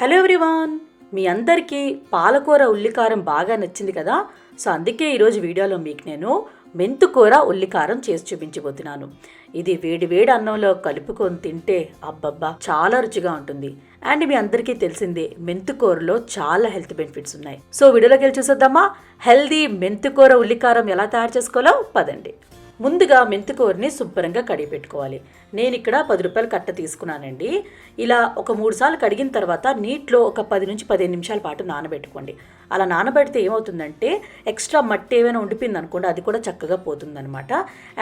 Hello everyone. మీ అందరికీ పాలకూర ఉల్లికారం బాగా నచ్చింది కదా? సో అందుకే ఈరోజు వీడియోలో మీకు నేను మెంతుకూర ఉల్లికారం చేసి చూపించబోతున్నాను. ఇది వేడి వేడి అన్నంలో కలుపుకొని తింటే అబ్బబ్బా చాలా రుచిగా ఉంటుంది. అండ్ మీ అందరికీ తెలిసిందే మెంతుకూరలో చాలా హెల్త్ బెనిఫిట్స్ ఉన్నాయి. సో వీడియోలోకి వెళ్ళి చూసేద్దామా? హెల్దీ మెంతుకూర ఉల్లికారం ఎలా తయారు చేసుకోవాలో? పదండి. ముందుగా మెంతికూరని శుభ్రంగా కడిగి పెట్టుకోవాలి నేను ఇక్కడ పది రూపాయలు కట్ట తీసుకున్నానండి. ఇలా ఒక మూడు సార్లు కడిగిన తర్వాత నీటిలో ఒక పది నుంచి పదిహేను నిమిషాల పాటు నానబెట్టుకోండి. అలా నానబెడితే ఏమవుతుందంటే ఎక్స్ట్రా మట్టి ఏమైనా ఉండిపోయింది అనుకోండి అది కూడా చక్కగా పోతుందనమాట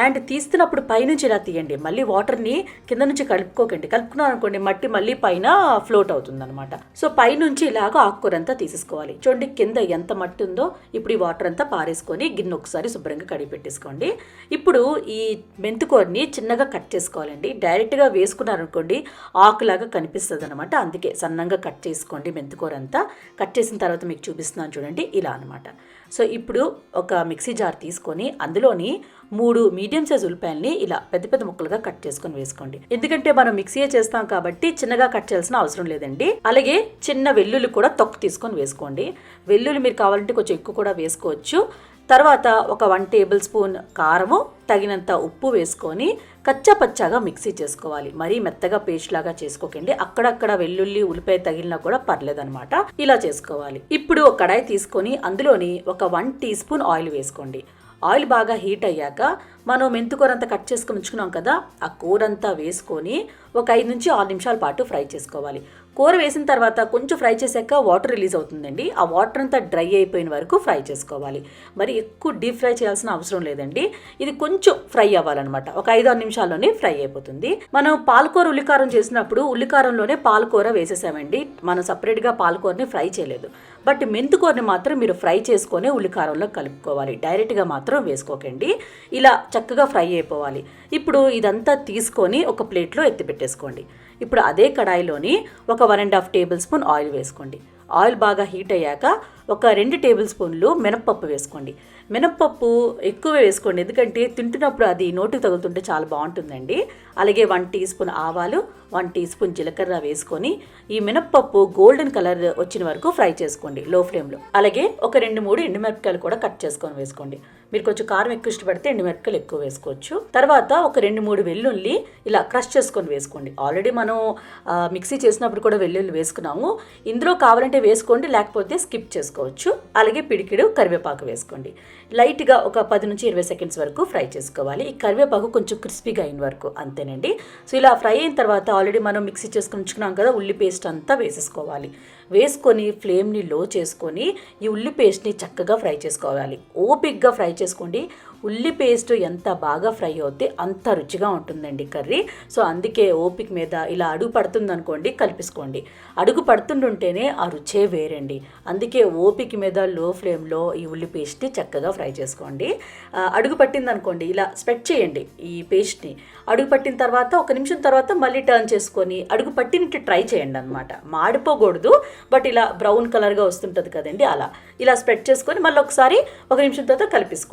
అండ్ తీస్తున్నప్పుడు పైనుంచి ఇలా తీయండి. మళ్ళీ వాటర్ని కింద నుంచి కలుపుకోకండి. కలుపుకున్నాను అనుకోండి మట్టి మళ్ళీ పైన ఫ్లోట్ అవుతుందనమాట సో పైనుంచి ఇలాగ ఆకుకూర అంతా తీసేసుకోవాలి. చూడండి కింద ఎంత మట్టి ఉందో ఇప్పుడు ఈ వాటర్ అంతా పారేసుకొని గిన్నె ఒకసారి శుభ్రంగా కడిగి పెట్టేసుకోండి ఇప్పుడు ఇప్పుడు ఈ మెంతుకూరని చిన్నగా కట్ చేసుకోవాలండి. డైరెక్ట్గా వేసుకున్నారనుకోండి ఆకులాగా కనిపిస్తుంది అనమాట అందుకే సన్నంగా కట్ చేసుకోండి మెంతుకూర అంతా కట్ చేసిన తర్వాత మీకు చూపిస్తున్నాను చూడండి ఇలా అనమాట సో ఇప్పుడు ఒక మిక్సీ జార్ తీసుకొని అందులోని మూడు మీడియం సైజ్ ఉల్లిపాయల్ని ఇలా పెద్ద పెద్ద ముక్కలుగా కట్ చేసుకొని వేసుకోండి. ఎందుకంటే మనం మిక్సీయే చేస్తాం కాబట్టి చిన్నగా కట్ చేయాల్సిన అవసరం లేదండి. అలాగే చిన్న వెల్లుల్లి కూడా తొక్కు తీసుకొని వేసుకోండి. వెల్లుల్లి మీరు కావాలంటే కొంచెం ఎక్కువ కూడా వేసుకోవచ్చు. తర్వాత ఒక వన్ టేబుల్ స్పూన్ కారము తగినంత ఉప్పు వేసుకొని కచ్చపచ్చగా మిక్సీ చేసుకోవాలి. మరీ మెత్తగా పేస్ట్ లాగా చేసుకోకండి. అక్కడక్కడ వెల్లుల్లి ఉల్లిపాయ తగిలినా కూడా పర్లేదనమాట ఇలా చేసుకోవాలి. ఇప్పుడు ఒక కడాయి తీసుకొని అందులోని ఒక వన్ టీ స్పూన్ ఆయిల్ వేసుకోండి. ఆయిల్ బాగా హీట్ అయ్యాక మనం మెంతుకూర అంతా కట్ చేసుకుని ఉంచుకున్నాం కదా ఆ కూర అంతా వేసుకొని ఒక ఐదు నుంచి ఆరు నిమిషాల పాటు ఫ్రై చేసుకోవాలి. కూర వేసిన తర్వాత కొంచెం ఫ్రై చేశాక వాటర్ రిలీజ్ అవుతుందండి. ఆ వాటర్ అంతా డ్రై అయిపోయిన వరకు ఫ్రై చేసుకోవాలి. మరి ఎక్కువ డీప్ ఫ్రై చేయాల్సిన అవసరం లేదండి. ఇది కొంచెం ఫ్రై అవ్వాలన్నమాట. ఒక ఐదు ఆరు నిమిషాల్లోనే ఫ్రై అయిపోతుంది. మనం పాలకూర ఉల్లికారం చేసినప్పుడు ఉల్లికారంలోనే పాలకూర వేసేసామండి. మనం సపరేట్గా పాలకూరని ఫ్రై చేయలేదు. బట్ మెంతుకూరని మాత్రం మీరు ఫ్రై చేసుకొని ఉల్లికారంలో కలుపుకోవాలి. డైరెక్ట్గా మాత్రం వేసుకోకండి. ఇలా చక్కగా ఫ్రై అయిపోవాలి. ఇప్పుడు ఇదంతా తీసుకొని ఒక ప్లేట్లో ఎత్తిపెట్టేసుకోండి. ఇప్పుడు అదే కడాయిలోని ఒక one and half tablespoon oil వేసుకోండి. ఆయిల్ బాగా హీట్ అయ్యాక ఒక రెండు టేబుల్ స్పూన్లు మినప్పప్పు వేసుకోండి. మినప్పప్పు ఎక్కువ వేసుకోండి. ఎందుకంటే తింటున్నప్పుడు అది నోటికి తగులుతుంటే చాలా బాగుంటుందండి. అలాగే వన్ టీ స్పూన్ ఆవాలు వన్ టీ స్పూన్ జీలకర్ర వేసుకొని ఈ మినప్పప్పు గోల్డెన్ కలర్ వచ్చిన వరకు ఫ్రై చేసుకోండి లో ఫ్లేమ్లో. అలాగే ఒక రెండు మూడు ఎండుమిరపకాయలు కూడా కట్ చేసుకొని వేసుకోండి. మీరు కొంచెం కారం ఎక్కువ ఇష్టపడితే ఎండుమిరపకాయలు ఎక్కువ వేసుకోవచ్చు. తర్వాత ఒక రెండు మూడు వెల్లుల్లి ఇలా క్రష్ చేసుకొని వేసుకోండి. ఆల్రెడీ మనం మిక్సీ చేసినప్పుడు కూడా వెల్లుల్లి వేసుకున్నాము. ఇందులో కావాలంటే వేసుకోండి లేకపోతే స్కిప్ చేసుకోవచ్చు. అలాగే పిడికిడు కరివేపాకు వేసుకోండి. లైట్గా ఒక పది నుంచి ఇరవై సెకండ్స్ వరకు ఫ్రై చేసుకోవాలి. ఈ కరివేపాకు కొంచెం క్రిస్పీగా అయిన వరకు అంతేనండి. సో ఇలా ఫ్రై అయిన తర్వాత ఆల్రెడీ మనం మిక్సీ చేసుకుని ఉంచుకున్నాం కదా ఉల్లి పేస్ట్ అంతా వేసేసుకోవాలి. వేసుకొని ఫ్లేమ్ని లో చేసుకొని ఈ ఉల్లి పేస్ట్ని చక్కగా ఫ్రై చేసుకోవాలి. ఓపిక్గా ఫ్రై చేసుకోండి. ఉల్లి పేస్ట్ ఎంత బాగా ఫ్రై అవుతే అంత రుచిగా ఉంటుందండి కర్రీ. సో అందుకే ఓపిక మీద ఇలా అడుగు పడుతుంది అనుకోండి కలిపేసుకోండి. అడుగు పడుతుంటుంటేనే ఆ రుచే వేరండి. అందుకే ఓపిక మీద లో ఫ్లేమ్లో ఈ ఉల్లి పేస్ట్ని చక్కగా ఫ్రై చేసుకోండి. అడుగు పట్టింది అనుకోండి ఇలా స్ప్రెడ్ చేయండి ఈ పేస్ట్ని. అడుగు పట్టిన తర్వాత ఒక నిమిషం తర్వాత మళ్ళీ టర్న్ చేసుకొని అడుగు పట్టినట్టు ట్రై చేయండి అనమాట మాడిపోకూడదు బట్ ఇలా బ్రౌన్ కలర్గా వస్తుంటుంది కదండి అలా. ఇలా స్ప్రెడ్ చేసుకొని మళ్ళీ ఒకసారి ఒక నిమిషం తర్వాత కలిపేసుకోండి.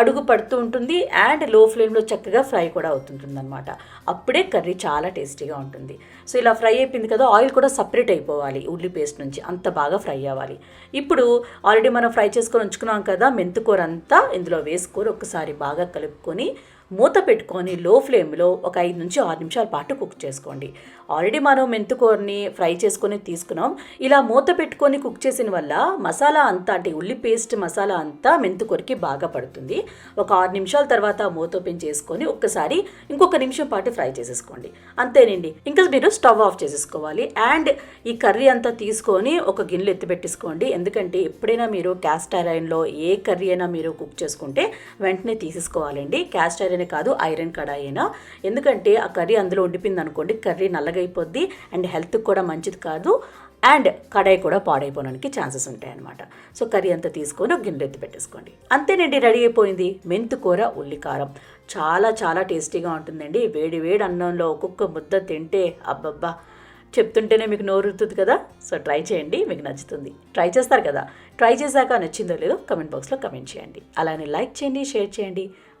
అడుగు పడుతూ ఉంటుంది అండ్లో ఫ్లేమ్లో చక్కగా ఫ్రై కూడా అవుతుంటుంది అనమాట అప్పుడే కర్రీ చాలా టేస్టీగా ఉంటుంది. సో ఇలా ఫ్రై అయిపోయింది కదా ఆయిల్ కూడా సపరేట్ అయిపోవాలి ఉల్లి పేస్ట్ నుంచి. అంత బాగా ఫ్రై అవ్వాలి. ఇప్పుడు ఆల్రెడీ మనం ఫ్రై చేసుకొని ఉంచుకున్నాం కదా మెంతుకూర అంతా ఇందులో వేసుకొని ఒకసారి బాగా కలుపుకొని మూత పెట్టుకొని లో ఫ్లేమ్లో ఒక ఐదు నుంచి ఆరు నిమిషాల పాటు కుక్ చేసుకోండి. ఆల్రెడీ మనం మెంతుకూరని ఫ్రై చేసుకొని తీసుకున్నాం. ఇలా మూత పెట్టుకొని కుక్ చేసిన వల్ల మసాలా అంతా అంటే ఉల్లి పేస్ట్ మసాలా అంతా మెంతుకూరకి బాగా పడుతుంది. ఒక ఆరు నిమిషాల తర్వాత మూత ఓపెన్ చేసుకొని ఒక్కసారి ఇంకొక నిమిషం పాటు ఫ్రై చేసేసుకోండి. అంతేనండి. ఇంకా మీరు స్టవ్ ఆఫ్ చేసేసుకోవాలి. అండ్ ఈ కర్రీ అంతా తీసుకొని ఒక గిన్నెలు ఎత్తి పెట్టేసుకోండి. ఎందుకంటే ఎప్పుడైనా మీరు క్యాస్ట్ ఐరన్లో ఏ కర్రీ అయినా మీరు కుక్ చేసుకుంటే వెంటనే తీసేసుకోవాలండి. క్యాస్ట్ ఐరన్ కాదు ఐరన్ కడాయి అయినా ఎందుకంటే ఆ కర్రీ అందులో ఉండిపోయింది అనుకోండి కర్రీ నల్లగైపోద్ది అండ్ హెల్త్కి కూడా మంచిది కాదు అండ్ కడాయి కూడా పాడైపోవడానికి ఛాన్సెస్ ఉంటాయన్నమాట. సో కర్రీ అంతా తీసుకొని ఒక గిన్నె ఎత్తి పెట్టేసుకోండి. అంతేనండి రెడీ అయిపోయింది. మెంతుకూర ఉల్లికారం చాలా చాలా టేస్టీగా ఉంటుందండి. వేడి వేడి అన్నంలో ఒక్కొక్క ముద్ద తింటే అబ్బబ్బా. చెప్తుంటేనే మీకు నోరుతుంది కదా? సో ట్రై చేయండి మీకు నచ్చుతుంది. ట్రై చేస్తారు కదా? ట్రై చేశాక నచ్చిందో లేదో కమెంట్ బాక్స్లో కమెంట్ చేయండి. అలానే లైక్ చేయండి షేర్ చేయండి.